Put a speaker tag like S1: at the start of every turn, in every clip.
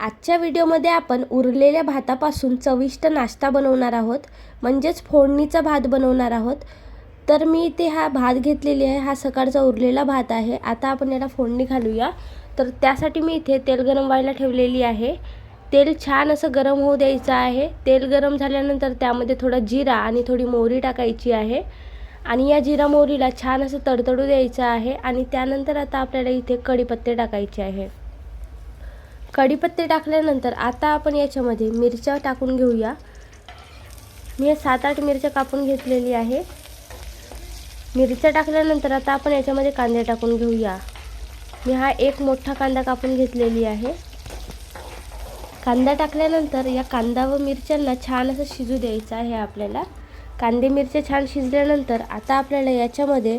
S1: आजच्या व्हिडिओमध्ये आपण उरलेल्या भातापासून चविष्ट नाश्ता बनवणार आहोत म्हणजेच फोडणीचा भात बनवणार आहोत. तर मी इथे हा भात घेतलेली आहे हा सकाळचा उरलेला भात आहे. आता आपण याला फोडणी घालूया. तर त्यासाठी मी इथे तेल गरम व्हायला ठेवलेली आहे. तेल छान असं गरम होऊ द्यायचं आहे. तेल गरम झाल्यानंतर त्यामध्ये थोडा जिरा आणि थोडी मोहरी टाकायची आहे. आणि या जिरा मोहरीला छान असं तडतडू द्यायचं आहे. आणि त्यानंतर आता आपल्याला इथे कढीपत्ते टाकायचे आहे. कढीपत्ते टाकल्यानंतर आता आपण याच्यामध्ये मिरच्या टाकून घेऊया. मी हे सात आठ मिरच्या कापून घेतलेली आहे. मिरच्या टाकल्यानंतर आता आपण याच्यामध्ये कांदे टाकून घेऊया. मी हा एक मोठा कांदा कापून घेतलेली आहे. कांदा टाकल्यानंतर या कांदा व मिरच्यांना छान असं शिजू द्यायचं आहे आपल्याला. कांदे मिरच्या छान शिजल्यानंतर आता आपल्याला याच्यामध्ये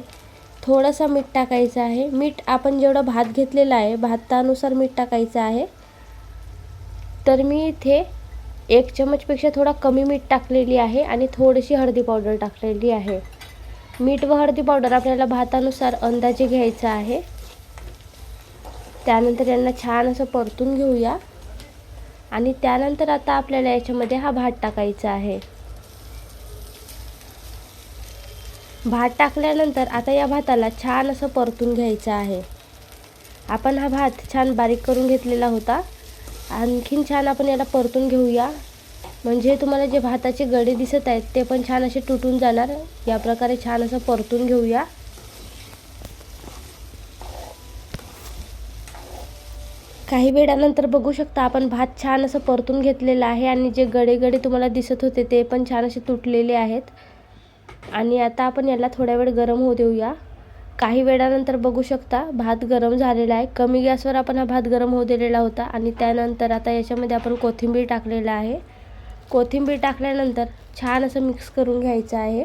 S1: थोडंसं मीठ टाकायचं आहे. मीठ आपण जेवढं भात घेतलेला आहे भातानुसार मीठ टाकायचं आहे. तर मी इथे एक चमचपेक्षा थोडा कमी मीठ टाकलेली आहे आणि थोडीशी हळदी पावडर टाकलेली आहे. मीठ व हळदी पावडर आपल्याला भातानुसार अंदाजे घ्यायचं आहे. त्यानंतर यांना छान असं परतून घेऊया. आणि त्यानंतर आता आपल्याला याच्यामध्ये हा भात टाकायचा आहे. भात टाकल्यानंतर आता या भाताला छान असं परतून घ्यायचं आहे. आपण हा भात छान बारीक करून घेतलेला होता. आणखीन छान आपण याला परतून घेऊया. म्हणजे तुम्हाला जे भाताचे गडे दिसत आहेत ते पण छान असे तुटून जाणार. या प्रकारे छान असं परतून घेऊया. काही वेळानंतर बघू शकता आपण भात छान असं परतून घेतलेला आहे आणि जे गडे गडे तुम्हाला दिसत होते ते पण छान असे तुटलेले आहेत. आणि आता आपण याला थोड्या वेळ गरम होऊ देऊया. काही वेळानंतर बघू शकता भात गरम झालेला आहे. कमी गॅसवर आपण हा भात गरम होऊ दिलेला होता आणि त्यानंतर आता याच्यामध्ये आपण कोथिंबीर टाकलेला आहे. कोथिंबीर टाकल्यानंतर छान असं मिक्स करून घ्यायचं आहे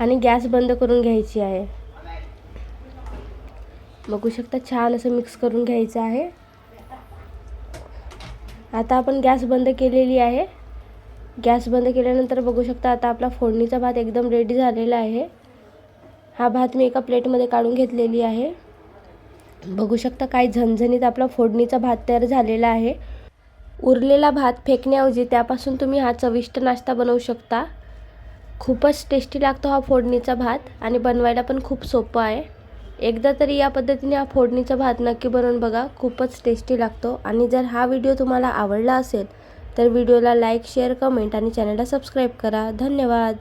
S1: आणि गॅस बंद करून घ्यायची आहे. बघू शकता छान असं मिक्स करून घ्यायचं आहे. आता आपण गॅस बंद केलेली आहे. गॅस बंद केल्यानंतर बघू शकता आता आपला फोडणीचा भात एकदम रेडी झालेला आहे. हा भात मी एका प्लेटमध्ये काढून घेतलेली आहे. बघू शकता काय झणझणीत आपला फोडणीचा भात तयार झालेला आहे. उरलेला भात फेकण्याऐवजी त्यापासून तुम्ही हा चविष्ट नाश्ता बनवू शकता. खूपच टेस्टी लागतो हा फोडणीचा भात आणि बनवायला पण खूप सोपं आहे. एकदा तरी या पद्धतीने हा फोडणीचा भात नक्की बनवून बघा खूपच टेस्टी लागतो. आणि जर हा व्हिडिओ तुम्हाला आवडला असेल तर व्हिडिओला लाईक शेअर कमेंट आणि चॅनलला सबस्क्राईब करा. धन्यवाद.